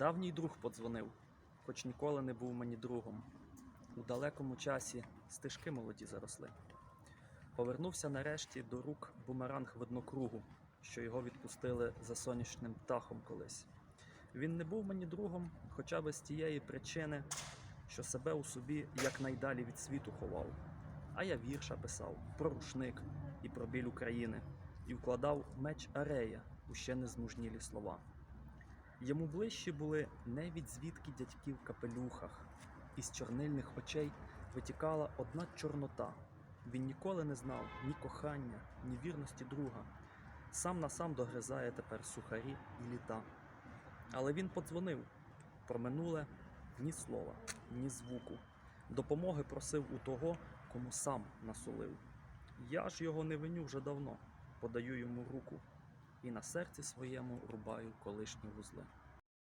Давній друг подзвонив, хоч ніколи не був мені другом. У далекому часі стежки молоді заросли. Повернувся нарешті до рук бумеранг виднокругу, що його відпустили за сонячним птахом колись. Він не був мені другом, хоча б з тієї причини, що себе у собі якнайдалі від світу ховав. А я вірша писав про рушник і про біль України, і вкладав меч Арея у ще незмужнілі слова. Йому ближчі були не від звідки дядьки в капелюхах, із чорнильних очей витікала одна чорнота. Він ніколи не знав ні кохання, ні вірності друга. Сам на сам догризає тепер сухарі і літа. Але він подзвонив про минуле ні слова, ні звуку. Допомоги просив у того, кому сам насолив. Я ж його не виню вже давно, подаю йому руку і на серці своєму рубаю колишні вузли.